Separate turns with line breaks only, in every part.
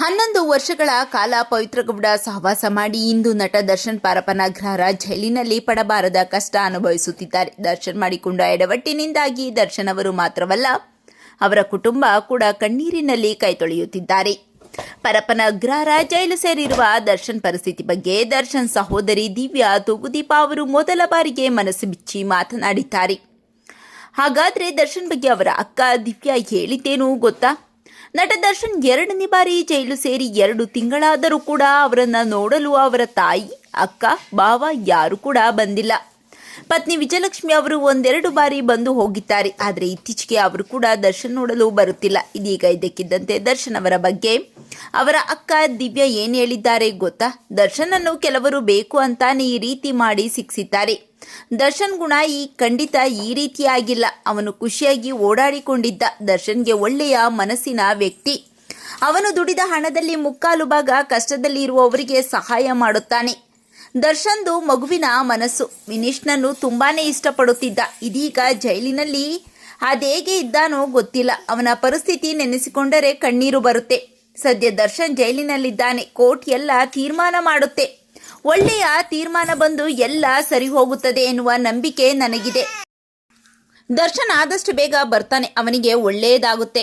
ಹನ್ನೊಂದು ವರ್ಷಗಳ ಕಾಲ ಪವಿತ್ರಗೌಡ ಸಹವಾಸ ಮಾಡಿ ಇಂದು ನಟ ದರ್ಶನ್ ಪಾರಪನಾಗ್ರಹರ ಜೈಲಿನಲ್ಲಿ ಪಡಬಾರದ ಕಷ್ಟ ಅನುಭವಿಸುತ್ತಿದ್ದಾರೆ. ದರ್ಶನ್ ಮಾಡಿಕೊಂಡ ಎಡವಟ್ಟಿನಿಂದಾಗಿ ದರ್ಶನ್ ಅವರು ಮಾತ್ರವಲ್ಲ, ಅವರ ಕುಟುಂಬ ಕೂಡ ಕಣ್ಣೀರಿನಲ್ಲಿ ಕೈ ತೊಳೆಯುತ್ತಿದ್ದಾರೆ. ಪರಪನ ಅಗ್ರಹಾರ ಜೈಲು ಸೇರಿರುವ ದರ್ಶನ್ ಪರಿಸ್ಥಿತಿ ಬಗ್ಗೆ ದರ್ಶನ್ ಸಹೋದರಿ ದಿವ್ಯಾ ತೂಗುದೀಪ ಅವರು ಮೊದಲ ಬಾರಿಗೆ ಮನಸ್ಸು ಬಿಚ್ಚಿ ಮಾತನಾಡಿದ್ದಾರೆ. ಹಾಗಾದ್ರೆ ದರ್ಶನ್ ಬಗ್ಗೆ ಅವರ ಅಕ್ಕ ದಿವ್ಯಾ ಹೇಳಿದ್ದೇನು ಗೊತ್ತಾ? ನಟ ದರ್ಶನ್ ಎರಡನೇ ಬಾರಿ ಜೈಲು ಸೇರಿ ಎರಡು ತಿಂಗಳಾದರೂ ಕೂಡ ಅವರನ್ನ ನೋಡಲು ಅವರ ತಾಯಿ, ಅಕ್ಕ, ಭಾವ ಯಾರು ಕೂಡ ಬಂದಿಲ್ಲ. ಪತ್ನಿ ವಿಜಯಲಕ್ಷ್ಮಿ ಅವರು ಒಂದೆರಡು ಬಾರಿ ಬಂದು ಹೋಗಿದ್ದಾರೆ. ಆದರೆ ಇತ್ತೀಚೆಗೆ ಅವರು ಕೂಡ ದರ್ಶನ್ ನೋಡಲು ಬರುತ್ತಿಲ್ಲ. ಇದೀಗ ಇದಕ್ಕಿದ್ದಂತೆ ದರ್ಶನ್ ಅವರ ಬಗ್ಗೆ ಅವರ ಅಕ್ಕ ದಿವ್ಯಾ ಏನು ಹೇಳಿದ್ದಾರೆ ಗೊತ್ತಾ? ದರ್ಶನನ್ನು ಕೆಲವರು ಬೇಕು ಅಂತಾನೆ ಈ ರೀತಿ ಮಾಡಿ ಸಿಕ್ಸಿದ್ದಾರೆ. ದರ್ಶನ್ ಗುಣ ಈ ಖಂಡಿತ ಈ ರೀತಿಯಾಗಿಲ್ಲ ಅವನು ಖುಷಿಯಾಗಿ ಓಡಾಡಿಕೊಂಡಿದ್ದ ದರ್ಶನ್ಗೆ ಒಳ್ಳೆಯ ಮನಸ್ಸಿನ ವ್ಯಕ್ತಿ. ಅವನು ದುಡಿದ ಹಣದಲ್ಲಿ ಮುಕ್ಕಾಲು ಭಾಗ ಕಷ್ಟದಲ್ಲಿ ಇರುವವರಿಗೆ ಸಹಾಯ ಮಾಡುತ್ತಾನೆ. ದರ್ಶನ್ದು ಮಗುವಿನ ಮನಸ್ಸು. ವಿನೀಶ್ನನ್ನು ತುಂಬಾನೇ ಇಷ್ಟಪಡುತ್ತಿದ್ದ. ಇದೀಗ ಜೈಲಿನಲ್ಲಿ, ಅದೇಗೆ ಇದ್ದಾನೋ ಗೊತ್ತಿಲ್ಲ. ಅವನ ಪರಿಸ್ಥಿತಿ ನೆನೆಸಿಕೊಂಡರೆ ಕಣ್ಣೀರು ಬರುತ್ತೆ. ಸದ್ಯ ದರ್ಶನ್ ಜೈಲಿನಲ್ಲಿದ್ದಾನೆ. ಕೋರ್ಟ್ ಎಲ್ಲ ತೀರ್ಮಾನ ಮಾಡುತ್ತೆ. ಒಳ್ಳೆಯ ತೀರ್ಮಾನ ಬಂದು ಎಲ್ಲ ಸರಿ ಹೋಗುತ್ತದೆ ಎನ್ನುವ ನಂಬಿಕೆ ನನಗಿದೆ. ದರ್ಶನ್ ಆದಷ್ಟು ಬೇಗ ಬರ್ತಾನೆ. ಅವನಿಗೆ ಒಳ್ಳೆಯದಾಗುತ್ತೆ.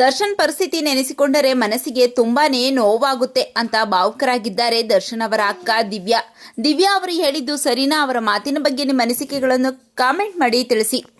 ದರ್ಶನ್ ಪರಿಸ್ಥಿತಿ ನೆನೆಸಿಕೊಂಡರೆ ಮನಸ್ಸಿಗೆ ತುಂಬಾನೇ ನೋವಾಗುತ್ತೆ ಅಂತ ಭಾವುಕರಾಗಿದ್ದಾರೆ ದರ್ಶನ್ ಅವರ ಅಕ್ಕ ದಿವ್ಯಾ. ದಿವ್ಯಾ ಅವರು ಹೇಳಿದ್ದು ಸರಿನಾ? ಅವರ ಮಾತಿನ ಬಗ್ಗೆ ನಿಮ್ಮ ಅನಿಸಿಕೆಗಳನ್ನು ಕಾಮೆಂಟ್ ಮಾಡಿ ತಿಳಿಸಿ.